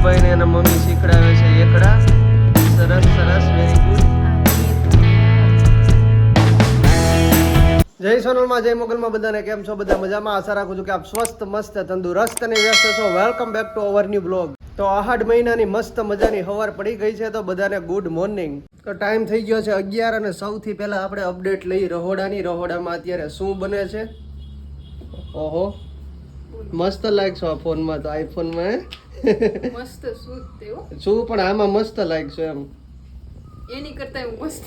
યુગભાઈ ને એના મમ્મી શીખડાવે છે એકડા. સરસ સરસ વેરી ગુડ જય સોનલમાં, જય મોગલમાં બધાને કેમ છો? બધા મજામાં? આશા રાખું છું કે આપ સ્વસ્થ, મસ્ત, તંદુરસ્ત અને વ્યસ્ત છો. Welcome back to our new blog તો આહાડ મહિનાની મસ્ત મજાની હવાર પડી ગઈ છે, તો બધાને ગુડ મોર્નિંગ તો ટાઈમ થઈ ગયો છે અગિયાર અને સૌથી પહેલા આપણે અપડેટ લઈ રહોડાની. રહોડામાં અત્યારે શું બને છે? ઓહો. મસ્ત લાગશો આ ફોનમાં તો આઈફોનમાં મસ્ત સૂટ તેવો શું પણ આમાં મસ્ત લાગશો એમ. એની કરતા હું મસ્ત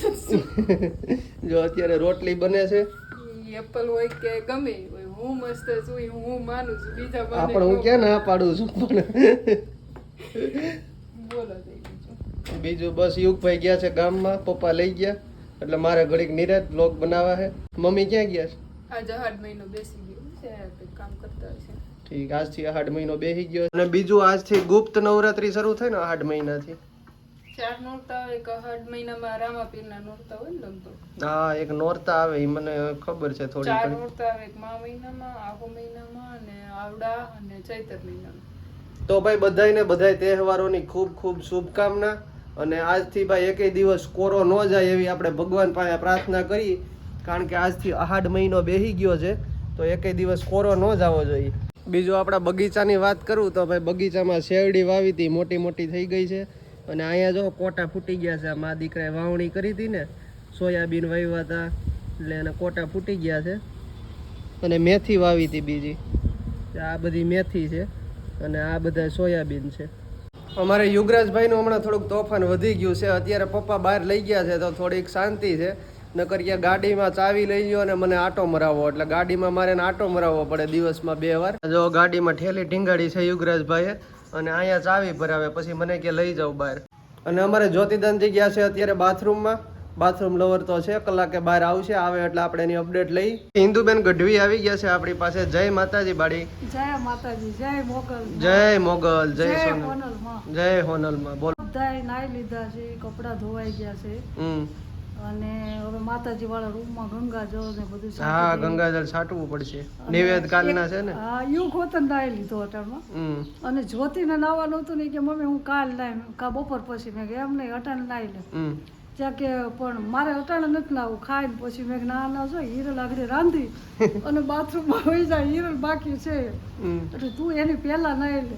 જો અત્યારે રોટલી બને છે. એપલ હોય કે ગમે હોય હું મસ્ત છું હું માનું છું બીજા મને પણ હું ક્યાં ના પાડું છું પણ. બોલો બીજું. બસ યુગભાઈ ગયા છે ગામમાં પપ્પા લઈ ગયા એટલે મારે ઘડીક નિરાત બ્લોગ બનાવવા છે. મમ્મી ક્યાં ગયા છે? આ જહાડ મહિનો બેસી ગયો છે કામ ઠીક આજથી આઠ મહિનો બેસી ગયો. અને બીજું આજથી ગુપ્ત નવરાત્રી શરૂ થઈ ને આઠ મહિનાથી. ચાર નોરતા હોય કે અહાડ મહિનામાં રામાપીરના નોરતા હોય ને લગભગ. હા એક નોરતા આવે એ મને ખબર છે થોડી ચાર નોરતા આવે એક મા મહિનામાં આહો મહિનામાં અને આવડા અને ચૈતર મહિનામાં. તો ભાઈ બધાયને બધાય તહેવારોની ખૂબ ખૂબ શુભકામના અને આજથી ભાઈ એકેય દિવસ કોરો ન જાય એવી આપણે ભગવાન પાસે પ્રાર્થના કરી. કારણ કે આજથી આહાડ મહિનો બેહી ગયો છે તો એકેય દિવસ કોરો ન જવો જોઈએ. બીજું આપણા બગીચાની વાત કરું તો ભાઈ બગીચામાં શેરડી વાવી હતી, મોટી મોટી થઈ ગઈ છે. અને અહીંયા જો કોટા ફૂટી ગયા છે. મા દીકરાએ વાવણી કરી હતી ને, સોયાબીન વાવ્યા હતા. એટલે એના કોટા ફૂટી ગયા છે. અને મેથી વાવી હતી બીજી. આ બધી મેથી છે અને આ બધા સોયાબીન છે. અમારે યુગરાજભાઈનું હમણાં થોડુંક તોફાન વધી ગયું છે. અત્યારે પપ્પા બહાર લઈ ગયા છે તો થોડીક શાંતિ છે. નકર કે ગાડીમાં ચાવી લઈ ગયો અને મને આટો મરાવો. એટલે ગાડીમાં મારે આટો મરાવવો પડે દિવસમાં બે વાર. જો ગાડીમાં ઠેલી ઢીંગાડી છે યુગરાજભાઈએ અને અહીંયા ચાવી ભરાવે પછી મને કે લઈ જાવ બહાર. અને અમારે જ્યોતિદાનજી ગયા છે અત્યારે બાથરૂમમાં. બાથરૂમ લવર તો છે કલાકે બહાર આવશે આવે એટલે આપણે એની અપડેટ લઈ. હિન્દુબેન ગઢવી આવી ગયા છે આપણી પાસે. જય માતાજી બાડી જય માતાજી જય મોગલ જય મોગલ જય સોનલ. જય હોનલ હોનલમાં. બોલ. બધાય નાઈ લીધા છે કપડા ધોવાઈ ગયા છે. હમ. અને હવે માતાજી વાળા રૂમમાં માં જળ ને બધું હા ગંગાજળ છાંટવું પડશે. અને નિવેદ કાલના છે ને? હા યુ ખોતન દાય લીધો અટાણમાં. અને જ્યોતિને નાવાનું હતું ને કે મમ્મી હું કાલ નાય કા બપોર પછી. મેં કે એમ નહીં અટાણે નાઈ લે. ત્યાં કે પણ મારે અટાણે નથી લાવવું ખાઈને પછી. મેં ના ના જો હિરલ આગળ રાંધી અને બાથરૂમમાં હોય જાય હિરલ બાકી છે. એટલે તું એની પહેલા નાઈ લે.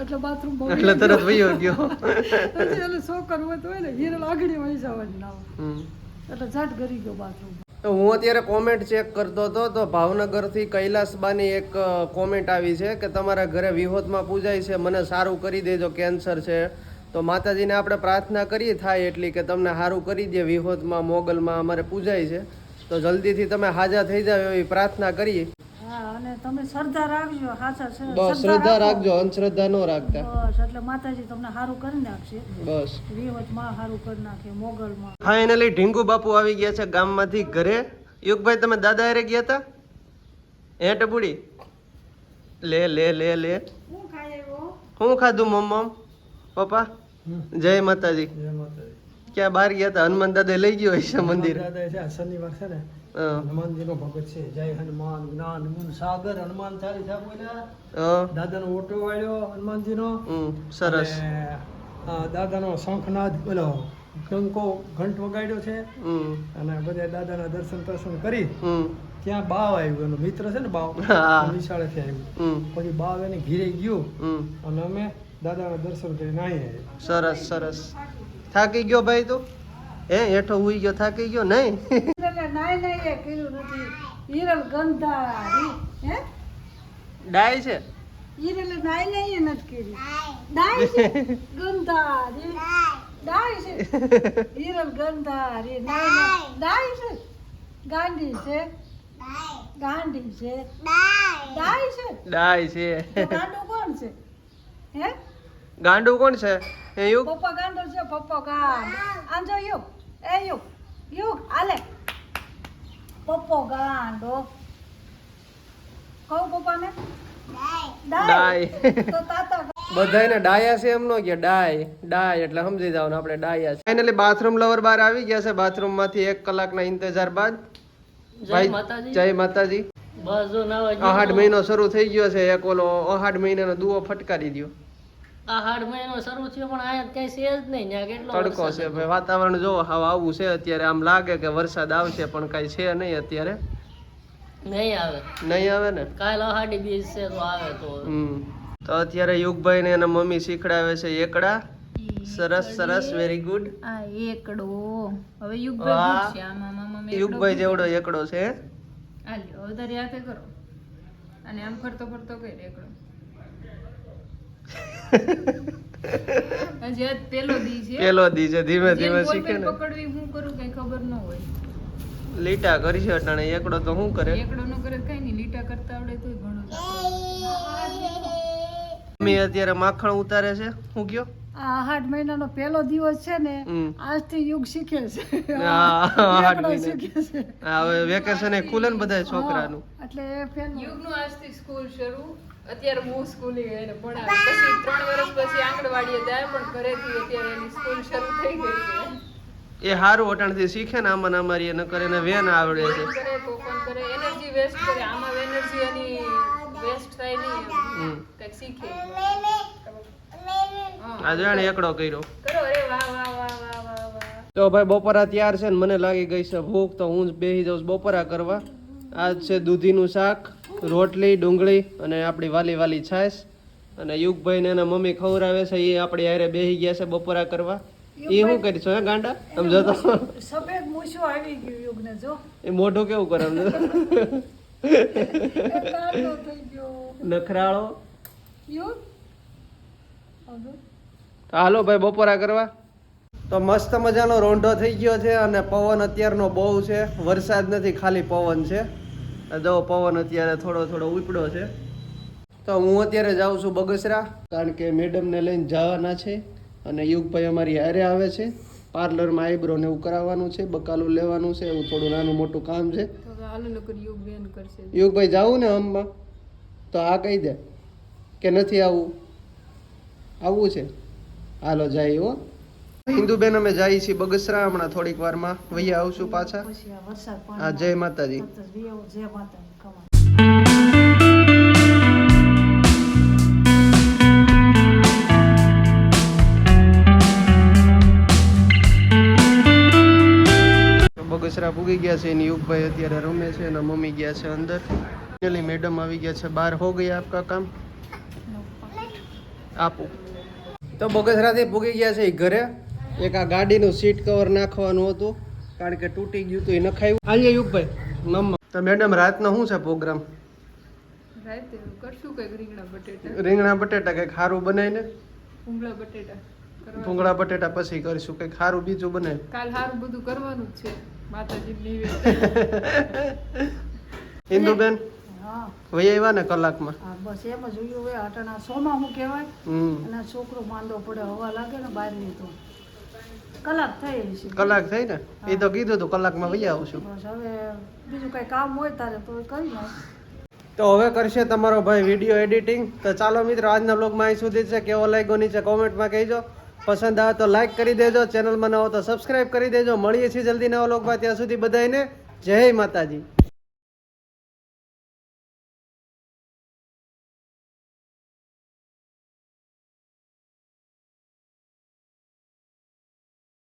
એટલે બાથરૂમમાં એટલે તરત વયો ગયો. એટલે છોકર હોય તો હોય ને હીરલ આગળ વહી જવાની હમ. એટલે ઝાટ ગરી ગયો બાથરૂમ. તો હું અત્યારે કોમેન્ટ ચેક કરતો હતો, તો ભાવનગરથી કૈલાસબાની એક કોમેન્ટ આવી છે કે તમારા ઘરે વિહોતમાં પૂજાય છે, મને સારું કરી દેજો, કેન્સર છે. તો માતાજીને આપણે પ્રાર્થના કરીએ, થાય એટલી કે તમને સારું કરી દે, વિહોતમાં, મોગલમાં અમારે પૂજાય છે. તો જલ્દીથી તમે હાજા થઈ જાવ એવી પ્રાર્થના કરીએ. અને તમે શ્રદ્ધા રાખજો બસ શ્રદ્ધા રાખજો અંધશ્રદ્ધા ન રાખતા. બસ એટલે માતાજી તમને સારું કરી નાખશે. બસ. વિહતમાં સારું કરી નાખે મોગલમાં ફાઇનલી ઢીંગુ બાપુ આવી ગયા છે ગામમાંથી ઘરે. યુગભાઈ તમે દાદા હારે ગયા હતા હે ટબુડી? લે લે લે લે. શું ખાધું એવો શું ખાધું મમ્મમ પપ્પા? જય માતાજી. ક્યાં બહાર ગયા હતા હનુમાન દાદા લઈ ગયો હશે મંદિર. શનિવાર છે ને હનુમાનજી નો ભગત છે. જય હનુમાન જ્ઞાન ગુણ સાગર હનુમાન ચાલી બોલ્યા દાદા દાદાનો ઓટો વાળ્યો હનુમાનજી નો સરસ. દાદા દાદાનો શંખનાદ બોલો કંકો ઘંટ વગાડ્યો છે. અને બધા દાદાના દર્શન દર્શન કરી. ત્યાં બાવ આવ્યું એનો મિત્ર છે ને બાવ. વિશાળેથી આવ્યું. પછી બાવ એને ઘીરે ગયું. અને અમે દાદાના દર્શન કરીને અહીં સરસ સરસ. થાકી ગયો ભાઈ તું? હે હેઠો ઉઈ ગયો થાકી ગયો? નહીં? એટલે નાય નાઈ એ કર્યું નથી. હિરલ ગંધારી હે? ડાય છે? હિરલ નાઈ નાઈ એ નથી કરી. ડાય છે? ગંધારી. ડાય છે? હિરલ ગંધારી ડાય. છે? ગાંડી છે? ગાંડી છે? ડાય. છે? ડાય છે. ગાંડો કોણ છે? હે? ગાંડું કોણ છે? એ યુગ? પપ્પા ગાંડો છે પપ્પા ગાંડ. આમ જો યુગ. એ યુગ. યુગ આલે પપ્પો ગાંડો. કહું પપ્પાને? ડાય. તો તાતા બધાને ડાયા છે એમ નો કે ડાય. ડાય એટલે સમજી જાવ ને આપણે ડાયા છે. ફાઇનલી બાથરૂમ લવર બહાર આવી ગયા છે. બાથરૂમમાંથી એક કલાકના ઇંતજાર બાદ. જય માતાજી. આહાડ મહિનો શરૂ થઈ ગયો છે. એક ઓલો આહાડ મહિનાનો દુઓ ફટકારી દો આ હાડ મહિનો શરૂ થયો પણ આયા કઈ છે જ નહીં ત્યાં કેટલો તડકો છે. ભાઈ વાતાવરણ જો હવે આવું છે અત્યારે આમ લાગે કે વરસાદ આવશે પણ કઈ છે નહીં અત્યારે. નહીં આવે. નહીં આવે ને? કાલ અહાડી બીજ છે તો આવે તો હમ. તો અત્યારે યુગભાઈ ને એના મમ્મી શીખડાવે છે એકડા. સરસ સરસ વેરી ગુડ આ એકડો. હવે યુગભાઈ છે આમાં મામા મેં યુગભાઈ જેવડો એકડો છે આ લ્યો વધારે કરો. અને આમ ફરતો ફરતો કઈ એકડો. પેલો દી છે. પેલો દી છે ધીમે ધીમે શીખે ને. પકડવી હું કરું કઈ ખબર ન હોય. લીટા કરી છે અટાણે એકડો તો શું કરે? એકડો ન કરે કઈ નહીં લીટા કરતા આવડે તો ઘણો મમ્મી અત્યારે માખણ ઉતારે છે? હું કયો આ આઠ મહિનાનો પહેલો દિવસ છે ને આજથી યુગ શીખે છે. આઠ મહિના. શીખે છે. હવે વેકેશન એ ખુલે ને બધા છોકરાનું. એટલે યુગનું આજથી સ્કૂલ શરૂ. અત્યારે હું સ્કૂલે એને ભણાવે. પછી ત્રણ વર્ષ પછી આંગણવાડીએ જાય પણ ઘરેથી અત્યારે એની સ્કૂલ શરૂ થઈ ગઈ છે. એ હારું અટાણથી શીખે ને આમાં અમારી એને કરે ને વેન આવડે છે. કરે એનર્જી વેસ્ટ કરે આમાં એનર્જી એની વેસ્ટ થાય નહીં કંઈક શીખે. આ જાણે એકડો કર્યો. કરો. અરે વાહ વાહ વાહ વાહ વાહ વાહ. તો ભાઈ બપોરા તૈયાર છે ને મને લાગી ગઈ છે ભૂખ તો હું જ બેસી જાઉં બપોરા કરવા. આજ છે દૂધીનું શાક. રોટલી ડુંગળી અને આપણી વાલી વાલી છાશ. અને યુગભાઈ ને એના મમ્મી ખવડાવે છે એ આપણી યારે બેસી ગયા છે બપોરા કરવા. એ શું કરીશું હે ગાંડા? સમજો તો. સફેદ મૂછો આવી ગયું યુગને જો. એ મોઢું કેવું કરે સમજો નખરાળો. યુગ? તો હાલો ભાઈ બપોરા કરવા. તો મસ્ત મજાનો રોંઢો થઈ ગયો છે અને પવન અત્યારનો બહુ છે. વરસાદ નથી ખાલી પવન છે. જો પવન અત્યારે થોડો થોડો ઉપડ્યો છે. તો હું અત્યારે જાઉં છું બગસરા કારણ કે મેડમને લઈને જવાના છે અને યુગભાઈ અમારી હારે આવે છે. પાર્લરમાં આઈબ્રો ને એવું કરાવવાનું છે બકાલું લેવાનું છે એવું થોડું નાનું મોટું કામ છે. યુગભાઈ જાવું ને આમમાં તો આ કહી દે કે નથી આવવું આવવું છે. હાલો જાય હો. હિન્દુબેન અમે જઈએ છીએ બગસરા હમણાં થોડીક વારમાં વૈયા આવશું પાછા. હા જય માતાજી. જય બગસરા પૂગી ગયા છે એની યુગભાઈ અત્યારે રમે છે અને મમ્મી ગયા છે અંદર. પેલી મેડમ આવી ગયા છે બહાર. હો ગયા આપકા કામ? આપું. તો બગસરાથી પૂગી ગયા છે ઘરે. એક આ ગાડીનું સીટ કવર નાખવાનું હતું કારણ કે તૂટી ગયું હતું એ નખાયું. આજે યુગભાઈ મમ્મા તો મેડમ રાતનો શું છે પ્રોગ્રામ રાતે કરશું કંઈક રીંગણા બટેટા. રીંગણા બટેટા કંઈક સારું બનાવીને? ભૂંગળા બટેટા ભૂંગળા બટેટા પછી કરીશું કંઈક સારું બીજું બને કાલ સારું બધું કરવાનું જ છે માતાજી હા. વહી આવ્યા ને કલાકમાં? હા બસ એમ જ જોયું હવે અટાણા સોમાં હું કહેવાય? અને છોકરો માંદો પડે હવા લાગે ને બહાર તો કલાક થઈ છે. કલાક થઈ ને? એ તો કીધું તું કલાકમાં વહી આવું છું. હવે બીજું કઈ કામ હોય તારે તો કરી નાખ. તો હવે કરશે તમારો ભાઈ વીડિયો એડિટિંગ. તો ચાલો મિત્રો આજના બ્લોગમાં અહીં સુધી છે. કેવો લાગ્યો નીચે કોમેન્ટમાં કહેજો. પસંદ આવે તો લાઈક કરી દેજો. ચેનલમાં નવો તો સબસ્ક્રાઈબ કરી દેજો. મળીએ છીએ જલ્દી નવા લોકમાં ત્યાં સુધી બધાને જય માતાજી.